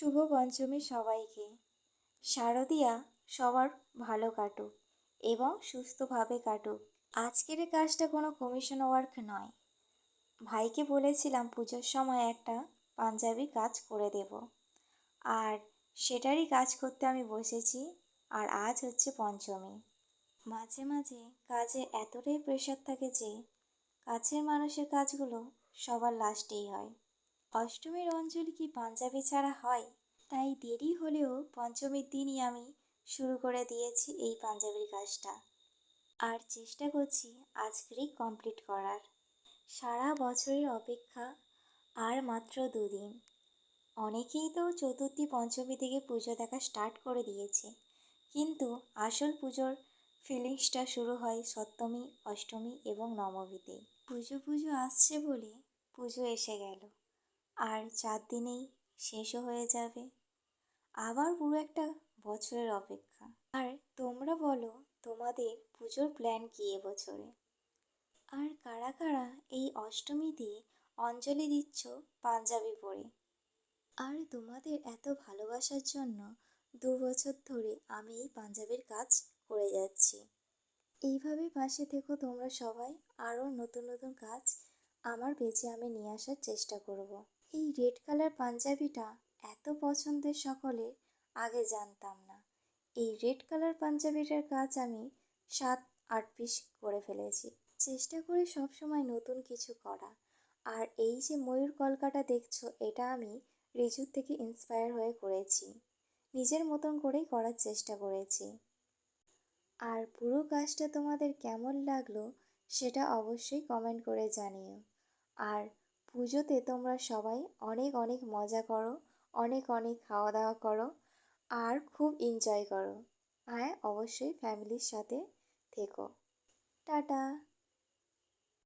শুভ পঞ্চমী সবাইকে। শারদিয়া সবার ভালো কাটুক এবং সুস্থভাবে কাটুক। আজকের এই কাজটা কোনো কমিশন ওয়ার্ক নয়। ভাইকে বলেছিলাম পুজোর সময় একটা পাঞ্জাবি কাজ করে দেব। আর সেটারই কাজ করতে আমি বসেছি, আর আজ হচ্ছে পঞ্চমী। মাঝে মাঝে কাজে এতটাই প্রেশার থাকে যে, কাছের মানুষের কাজগুলো সবার লাস্টেই হয়। অষ্টমীর অঞ্জলি কি পাঞ্জাবি ছাড়া হয়? তাই দেরি হলেও পঞ্চমীর দিনই আমি শুরু করে দিয়েছি এই পাঞ্জাবির কাজটা। আর চেষ্টা করছি আজকেরই কমপ্লিট করার। সারা বছরের অপেক্ষা আর মাত্র দুদিন। অনেকেই তো চতুর্থী, পঞ্চমী থেকে পুজো দেখা স্টার্ট করে দিয়েছে। কিন্তু আসল পুজোর ফিলিংসটা শুরু হয় সপ্তমী, অষ্টমী এবং নবমীতে পুজো পুজো আসছে বলে পুজো এসে গেল। আর চার দিনেই শেষও হয়ে যাবে। আবার পুরো একটা বছরের অপেক্ষা। আর তোমরা বলো, তোমাদের পুজোর প্ল্যান কী এবছরে? আর কারা কারা এই অষ্টমীতে অঞ্জলি দিচ্ছ পাঞ্জাবি পরে? আর তোমাদের এত ভালোবাসার জন্য দু বছর ধরে আমি এই পাঞ্জাবির কাজ করে যাচ্ছি। এইভাবে পাশে থেকো তোমরা সবাই। আরও নতুন নতুন কাজ আমার পেজে আমি নিয়ে আসার চেষ্টা করব। এই রেড কালার পাঞ্জাবিটা এত পছন্দের সকলে আগে জানতাম না। এই রেড কালার পাঞ্জাবিটার কাজ আমি সাত, আট পিস করে ফেলেছি। চেষ্টা করি সবসময় নতুন কিছু করা। আর এই যে ময়ূর কলকাটা দেখছ, এটা আমি রিজুর থেকে ইন্সপায়ার হয়ে করেছি। নিজের মতন করেই করার চেষ্টা করেছি। আর পুরো কাজটা তোমাদের কেমন লাগল, সেটা অবশ্যই কমেন্ট করে জানিও। আর পুজোতে তোমরা সবাই অনেক অনেক মজা করো, অনেক অনেক খাওয়া দাওয়া করো আর খুব এনজয় করো। হ্যাঁ অবশ্যই ফ্যামিলির সাথে থেকো। টাটা!